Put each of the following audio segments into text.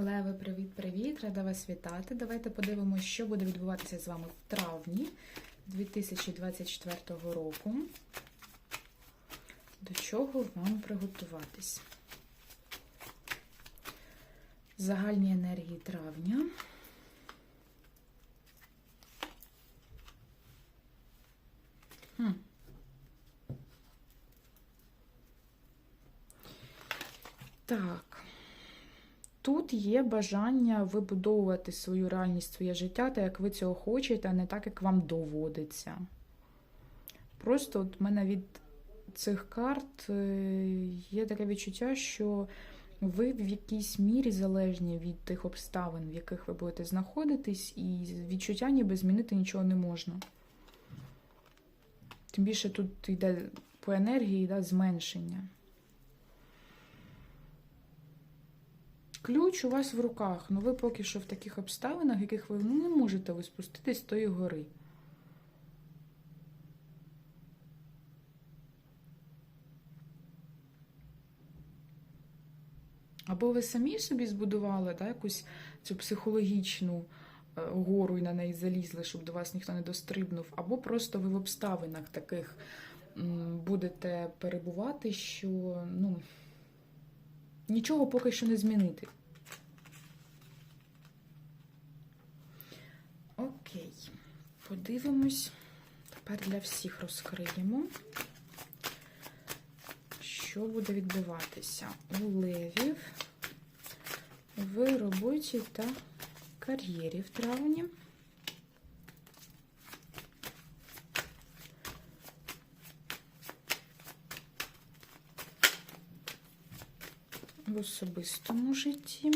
Леви, привіт-привіт! Рада вас вітати. Давайте подивимося, що буде відбуватися з вами в травні 2024 року. До чого вам приготуватись? Загальні енергії травня. Хм. Так. Тут є бажання вибудовувати свою реальність, своє життя, так як ви цього хочете, а не так, як вам доводиться. Просто от в мене від цих карт е, є таке відчуття, що ви в якійсь мірі залежні від тих обставин, в яких ви будете знаходитись, і відчуття ніби змінити нічого не можна. Тим більше тут йде по енергії да, зменшення. Ключ у вас в руках, але ви поки що в таких обставинах, яких ви ну, не можете ви спуститись з тої гори. Або ви самі собі збудували да, якусь цю психологічну е, гору і на неї залізли, щоб до вас ніхто не дострибнув, або просто ви в обставинах таких будете перебувати, що ну, нічого поки що не змінити. Окей, подивимось. Тепер для всіх розкриємо, що буде відбуватися у левів в роботі та кар'єрі в травні. В особистому житті.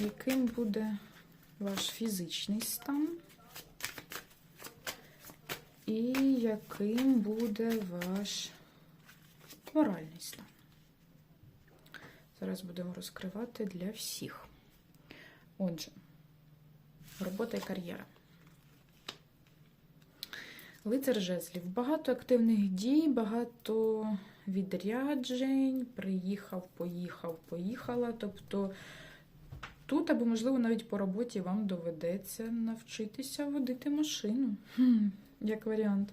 Яким буде ваш фізичний стан? І яким буде ваш моральний стан? Зараз будемо розкривати для всіх. Отже, робота і кар'єра. Лицар жезлів. Багато активних дій, багато відряджень. Приїхав, поїхав, поїхала. Тобто тут, або, можливо, навіть по роботі вам доведеться навчитися водити машину. Як варіант.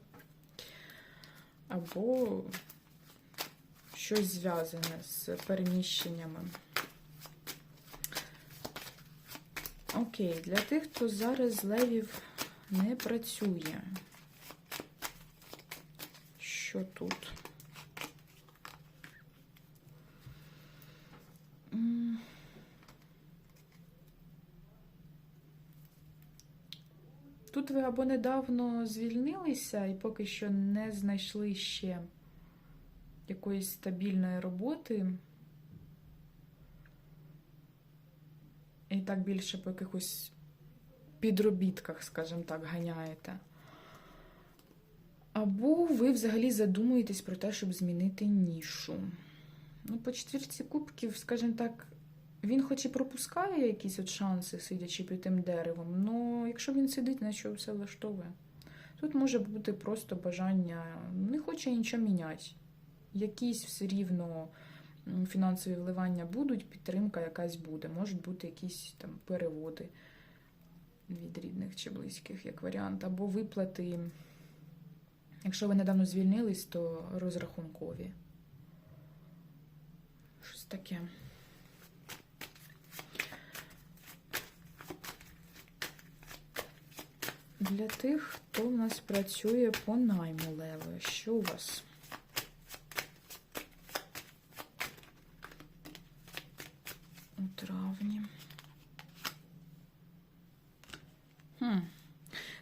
Або щось зв'язане з переміщеннями. Окей, для тих, хто зараз з левів не працює. Що тут? Тут ви або недавно звільнилися і поки що не знайшли ще якоїсь стабільної роботи. І так більше по якихось підробітках, скажімо так, ганяєте. Або ви взагалі задумуєтесь про те, щоб змінити нішу. Ну, по четвірці кубків, скажімо так, він хоч і пропускає якісь от шанси, сидячи під тим деревом, але якщо він сидить, на що все влаштовує. Тут може бути просто бажання, не хоче нічого міняти. Якісь все рівно фінансові вливання будуть, підтримка якась буде. Можуть бути якісь там переводи від рідних чи близьких, як варіант, або виплати. Якщо ви недавно звільнились, то розрахункові. Щось таке. Для тих, хто в нас працює по найму леви, що у вас? У травні. Хм.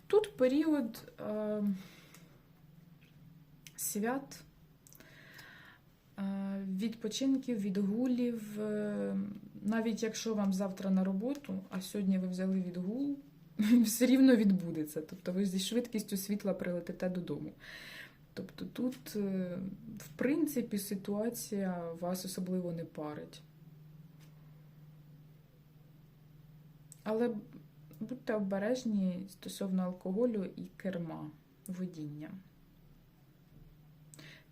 Тут період е, свят, е, відпочинків, відгулів. Е, навіть якщо вам завтра на роботу, а сьогодні ви взяли відгул, все рівно відбудеться. Тобто ви зі швидкістю світла прилетите додому. Тобто тут, е, в принципі, ситуація вас особливо не парить. Але будьте обережні стосовно алкоголю і керма, водіння.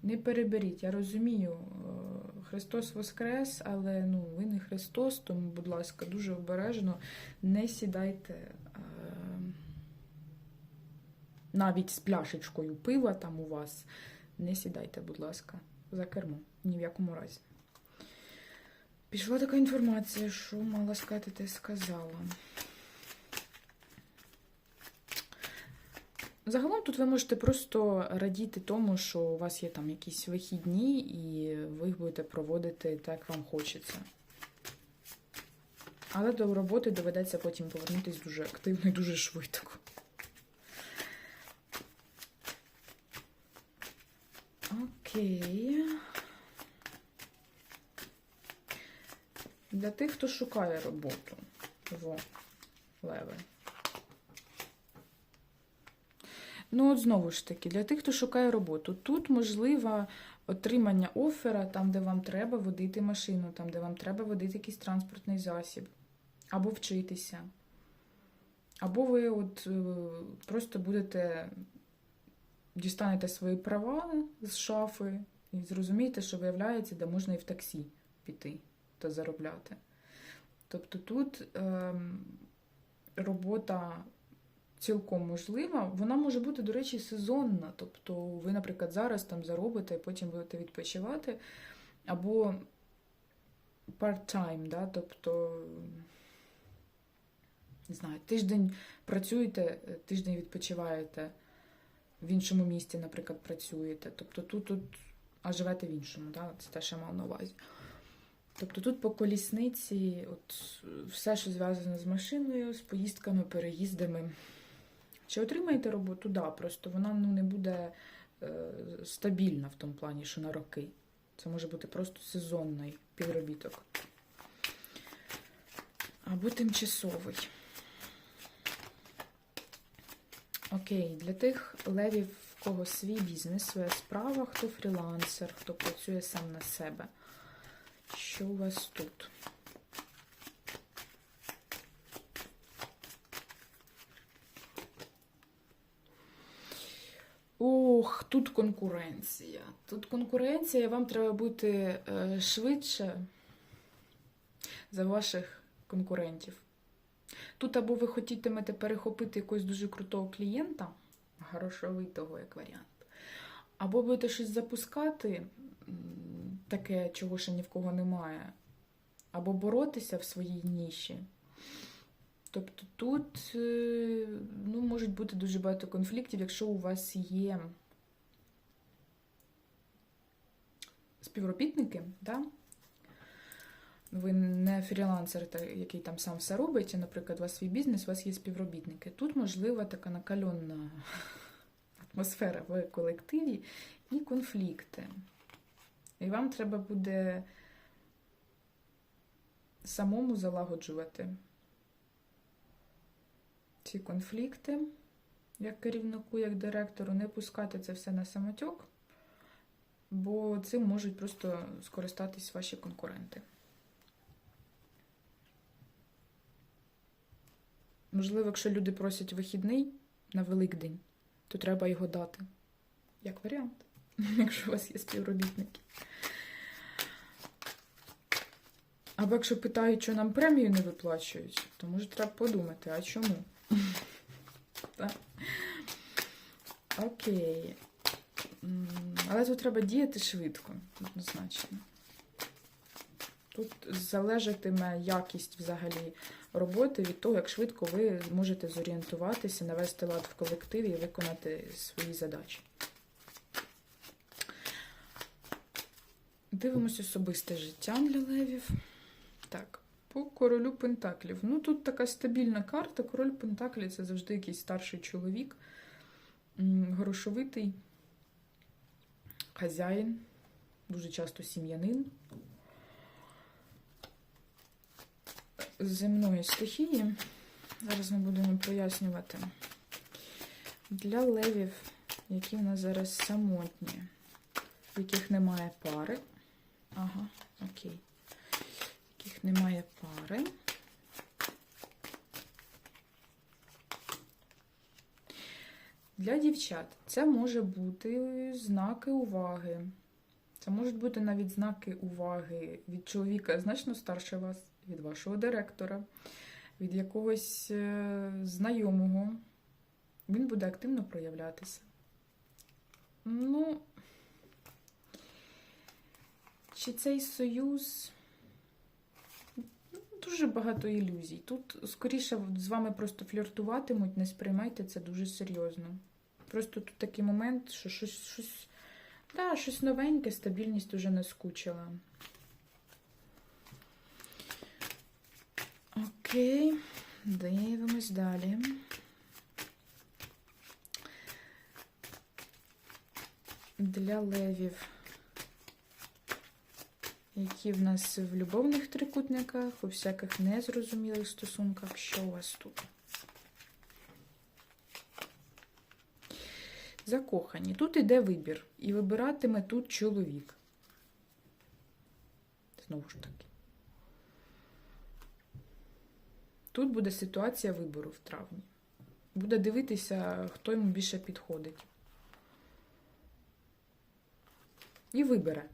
Не переберіть. Я розумію, е, Христос Воскрес, але ну, ви не Христос, тому, будь ласка, дуже обережно не сідайте е, навіть з пляшечкою пива там у вас. Не сідайте, будь ласка, за кермо. Ні в якому разі. Пішла така інформація, що мала сказати, те сказала. Загалом тут ви можете просто радіти тому, що у вас є там якісь вихідні, і ви їх будете проводити так, як вам хочеться. Але до роботи доведеться потім повернутися дуже активно і дуже швидко. Окей. Для тих, хто шукає роботу. Во, леве. Ну, от знову ж таки, для тих, хто шукає роботу, тут можливо отримання оффера там, де вам треба водити машину, там, де вам треба водити якийсь транспортний засіб, або вчитися. Або ви от е, просто будете дістанете свої права з шафи і зрозумієте, що виявляється, де можна і в таксі піти та заробляти. Тобто тут ем, робота цілком можлива. Вона може бути, до речі, сезонна. Тобто, ви, наприклад, зараз там заробите, потім будете відпочивати. Або part-time, да? тобто, не знаю, тиждень працюєте, тиждень відпочиваєте, в іншому місті, наприклад, працюєте. Тобто тут, тут а живете в іншому, да? це те, що я мав на увазі. Тобто тут по колісниці, от все, що зв'язано з машиною, з поїздками, переїздами. Чи отримаєте роботу? Да, просто вона ну, не буде е, стабільна в тому плані, що на роки. Це може бути просто сезонний підробіток. Або тимчасовий. Окей, для тих левів, в кого свій бізнес, своя справа, хто фрілансер, хто працює сам на себе. Що у вас тут? Ох, тут конкуренція. Тут конкуренція, вам треба бути е, швидше за ваших конкурентів. Тут або ви хотітимете перехопити якогось дуже крутого клієнта, грошовитого як варіант, або будете щось запускати, таке, чого ще ні в кого немає, або боротися в своїй ніші. Тобто тут е, ну, можуть бути дуже багато конфліктів, якщо у вас є співробітники, да? ви не фрілансер, який там сам все робить, наприклад, у вас свій бізнес, у вас є співробітники. Тут можлива така накальонна атмосфера в колективі і конфлікти. І вам треба буде самому залагоджувати ці конфлікти, як керівнику, як директору, не пускати це все на самотьок, бо цим можуть просто скористатись ваші конкуренти. Можливо, якщо люди просять вихідний на Великдень, то треба його дати. Як варіант, якщо у вас є співробітники. Або якщо питають, що нам премію не виплачують, то може треба подумати, а чому? Окей. Але тут треба діяти швидко, однозначно. Тут залежатиме якість взагалі роботи від того, як швидко ви зможете зорієнтуватися, навести лад в колективі і виконати свої задачі. Дивимось особисте життя для левів. Так, по королю Пентаклів. Ну, тут така стабільна карта. Король Пентаклі це завжди якийсь старший чоловік, грошовитий, хазяїн, дуже часто сім'янин. Земної стихії. Зараз ми будемо пояснювати. Для левів, які в нас зараз самотні, в яких немає пари. Ага, окей яких немає пари. Для дівчат це може бути знаки уваги. Це можуть бути навіть знаки уваги від чоловіка значно старше вас, від вашого директора, від якогось е, знайомого. Він буде активно проявлятися. Ну, чи цей союз. Дуже багато ілюзій. Тут, скоріше, з вами просто фліртуватимуть, не сприймайте це дуже серйозно. Просто тут такий момент, що щось, щось, да, щось новеньке, стабільність уже наскучила. Окей, дивимось далі. Для левів, які в нас в любовних трикутниках, у всяких незрозумілих стосунках, що у вас тут? Закохані. Тут іде вибір. І вибиратиме тут чоловік. Знову ж таки. Тут буде ситуація вибору в травні. Буде дивитися, хто йому більше підходить. І вибере.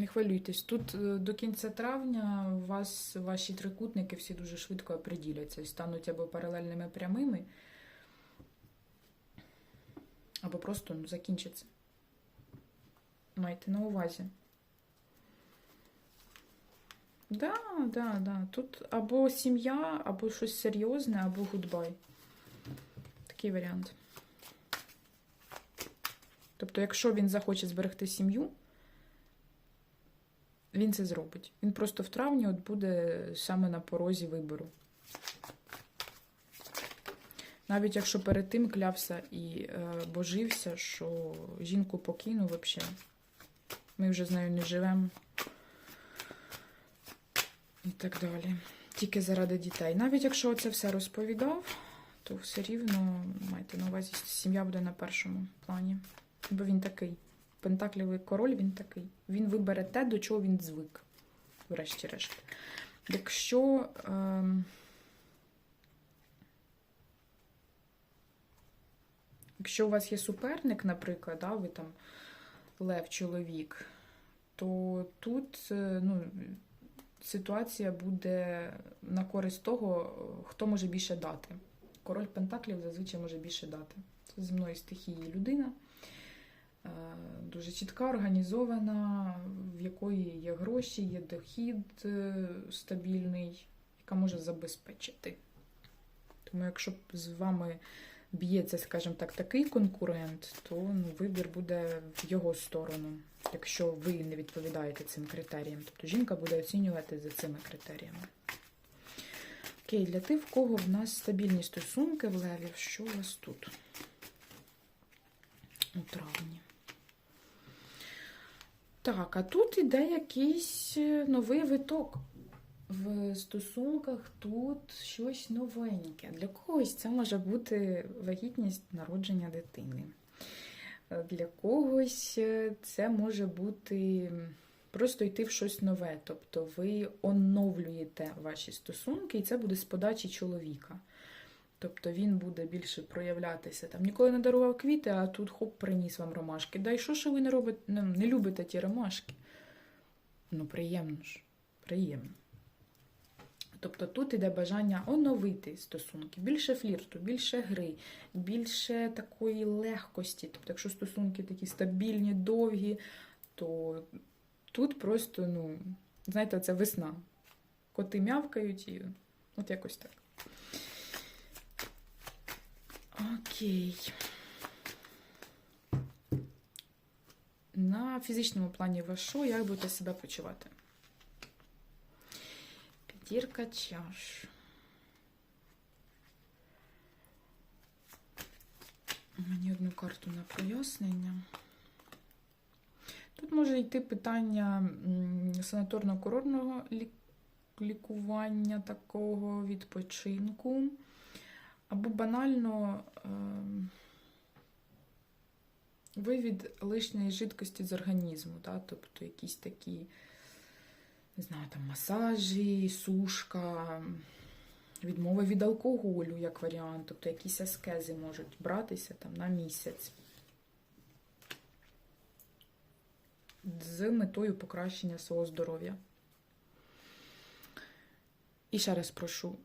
Не хвилюйтесь. Тут е, до кінця травня вас ваші трикутники всі дуже швидко оприділяться і стануть або паралельними прямими, або просто ну, закінчаться. Майте на увазі. Да, да, да. Тут або сім'я, або щось серйозне, або гудбай. Такий варіант. Тобто, якщо він захоче зберегти сім'ю, він це зробить. Він просто в травні от буде саме на порозі вибору. Навіть якщо перед тим клявся і е, божився, що жінку покинув взагалі. Ми вже з нею не живемо. І так далі. Тільки заради дітей. Навіть якщо це все розповідав, то все рівно майте на увазі, сім'я буде на першому плані. Бо він такий. Пентаклівий король він такий. Він вибере те, до чого він звик, врешті-решт. Якщо. Ем... Якщо у вас є суперник, наприклад, да, ви там лев чоловік, то тут е, ну, ситуація буде на користь того, хто може більше дати. Король Пентаклів зазвичай може більше дати. Це земної стихії людина, е, дуже чітка, організована, в якої є гроші, є дохід е, стабільний, яка може забезпечити. Тому, якщо з вами б'ється, скажімо так, такий конкурент, то ну, вибір буде в його сторону, якщо ви не відповідаєте цим критеріям. Тобто жінка буде оцінювати за цими критеріями. Окей, для тих, в кого в нас стабільні стосунки в левів, що у вас тут у травні? Так, а тут іде якийсь е, новий виток. В стосунках тут щось новеньке. Для когось це може бути вагітність народження дитини. Для когось е, це може бути просто йти в щось нове. Тобто ви оновлюєте ваші стосунки, і це буде з подачі чоловіка. Тобто він буде більше проявлятися. Там ніколи не дарував квіти, а тут хоп, приніс вам ромашки. Да й що, що ви не робите, не, не любите ті ромашки? Ну, приємно ж, приємно. Тобто тут іде бажання оновити стосунки, більше флірту, більше гри, більше такої легкості. Тобто, якщо стосунки такі стабільні, довгі, то тут просто, ну, знаєте, це весна. Коти м'явкають і от якось так. Окей. На фізичному плані що, як будете себе почувати? П'ятірка чаш. Мені одну карту на прояснення. Тут може йти питання санаторно-курортного лікування такого відпочинку. Або банально вивід лишньої жидкості з організму, да? тобто якісь такі, не знаю, там масажі, сушка, відмова від алкоголю як варіант, тобто якісь аскези можуть братися там на місяць. з метою покращення свого здоров'я. І ще раз прошу,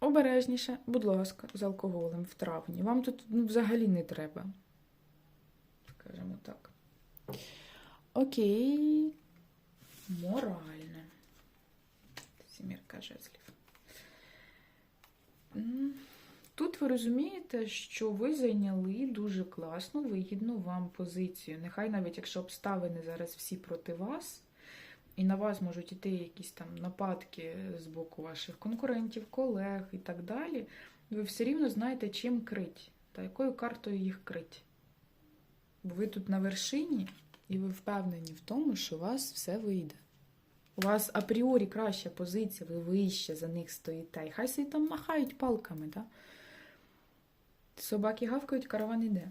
обережніше, будь ласка, з алкоголем в травні. Вам тут ну, взагалі не треба. Скажімо так. Окей. Моральне. Сімірка жезлів. Тут ви розумієте, що ви зайняли дуже класну, вигідну вам позицію. Нехай навіть якщо обставини зараз всі проти вас, і на вас можуть іти якісь там нападки з боку ваших конкурентів, колег і так далі, ви все рівно знаєте, чим крить та якою картою їх крить. Бо ви тут на вершині, і ви впевнені в тому, що у вас все вийде. У вас апріорі краща позиція, ви вище за них стоїте. І хай собі там махають палками, так? Собаки гавкають, караван іде.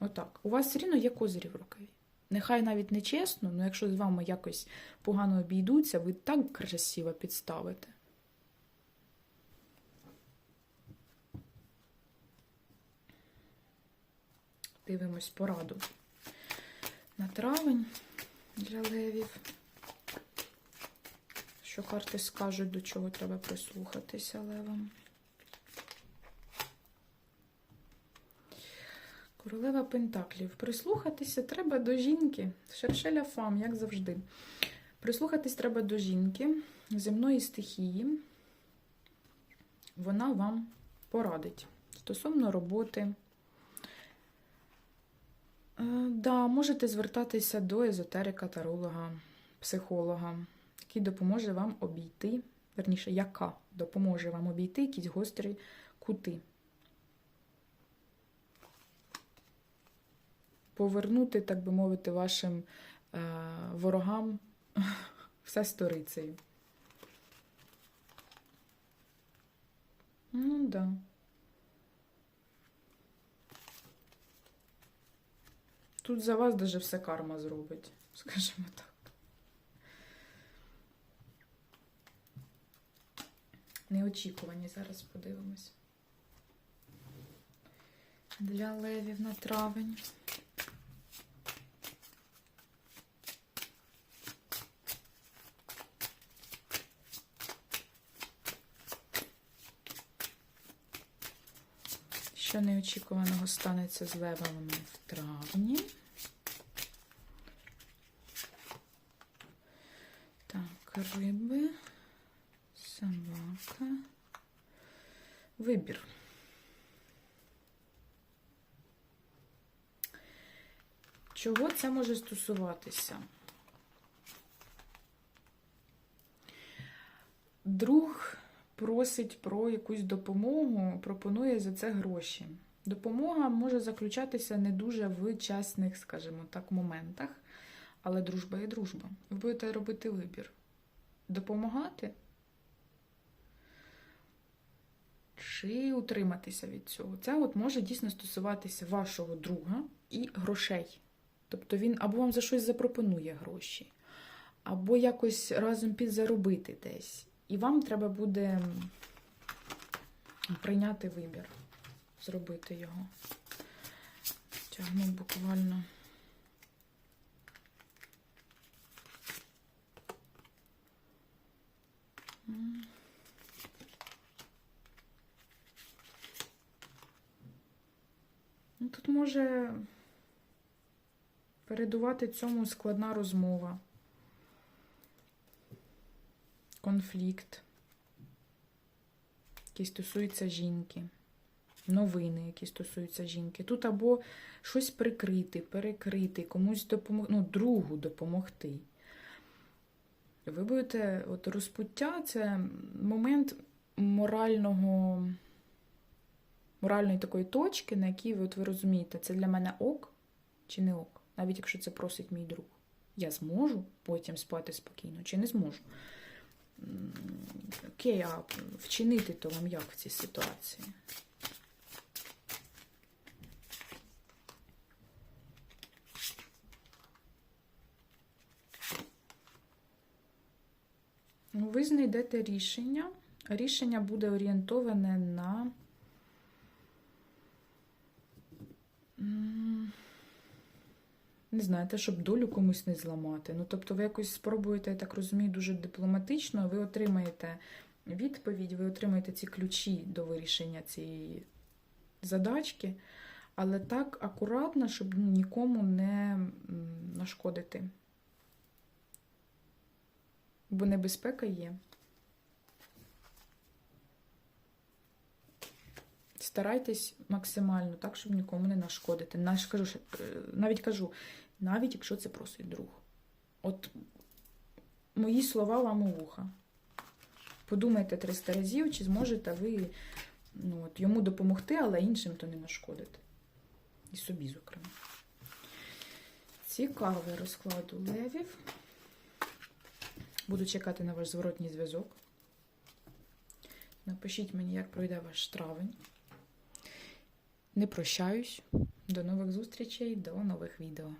Отак. У вас все рівно є козирі в рукаві. Нехай навіть не чесно, але якщо з вами якось погано обійдуться, ви так красиво підставите. Дивимось пораду на травень для левів. Що карти скажуть, до чого треба прислухатися левам. Королева Пентаклів. Прислухатися треба до жінки. Шершеля фам, як завжди. Прислухатись треба до жінки земної стихії. Вона вам порадить стосовно роботи. Е, Да, можете звертатися до езотерика, таролога, психолога, який допоможе вам обійти, верніше, яка допоможе вам обійти якісь гострі кути. Повернути, так би мовити, вашим е, ворогам все сторицею. Ну, так. Да. Тут за вас даже все карма зробить, скажімо так. Неочікувані зараз подивимось. Для левів на травень. Що неочікуваного станеться з левами в травні? Так, риби, собака, вибір. Чого це може стосуватися? Друг просить про якусь допомогу, пропонує за це гроші. Допомога може заключатися не дуже в чесних, скажімо так, моментах, але дружба є дружба. Ви будете робити вибір. Допомагати чи утриматися від цього. Це от може дійсно стосуватися вашого друга і грошей. Тобто він або вам за щось запропонує гроші, або якось разом підзаробити десь. І вам треба буде прийняти вибір, зробити його. Тягну буквально. Ну, Тут може передувати цьому складна розмова конфлікт, який стосується жінки, новини, які стосуються жінки. Тут або щось прикрити, перекрити, комусь допомогти, ну, другу допомогти. Ви будете, от розпуття це момент морального, моральної такої точки, на якій ви, от ви розумієте, це для мене ок чи не ок, навіть якщо це просить мій друг. Я зможу потім спати спокійно, чи не зможу. Окей, а вчинити то вам як в цій ситуації? Ну, ви знайдете рішення. Рішення буде орієнтоване на не знаю, те, щоб долю комусь не зламати. Ну, тобто, ви якось спробуєте, я так розумію, дуже дипломатично, ви отримаєте відповідь, ви отримаєте ці ключі до вирішення цієї задачки, але так акуратно, щоб ну, нікому не нашкодити. Бо небезпека є. Старайтесь максимально так, щоб нікому не нашкодити. Наш кажу, е, навіть кажу, навіть якщо це просить друг. От мої слова вам у вуха. Подумайте 300 разів, чи зможете ви ну, от, йому допомогти, але іншим то не нашкодити. І собі, зокрема. Цікавий розклад у левів. Буду чекати на ваш зворотній зв'язок. Напишіть мені, як пройде ваш травень. Не прощаюсь. До нових зустрічей, до нових відео.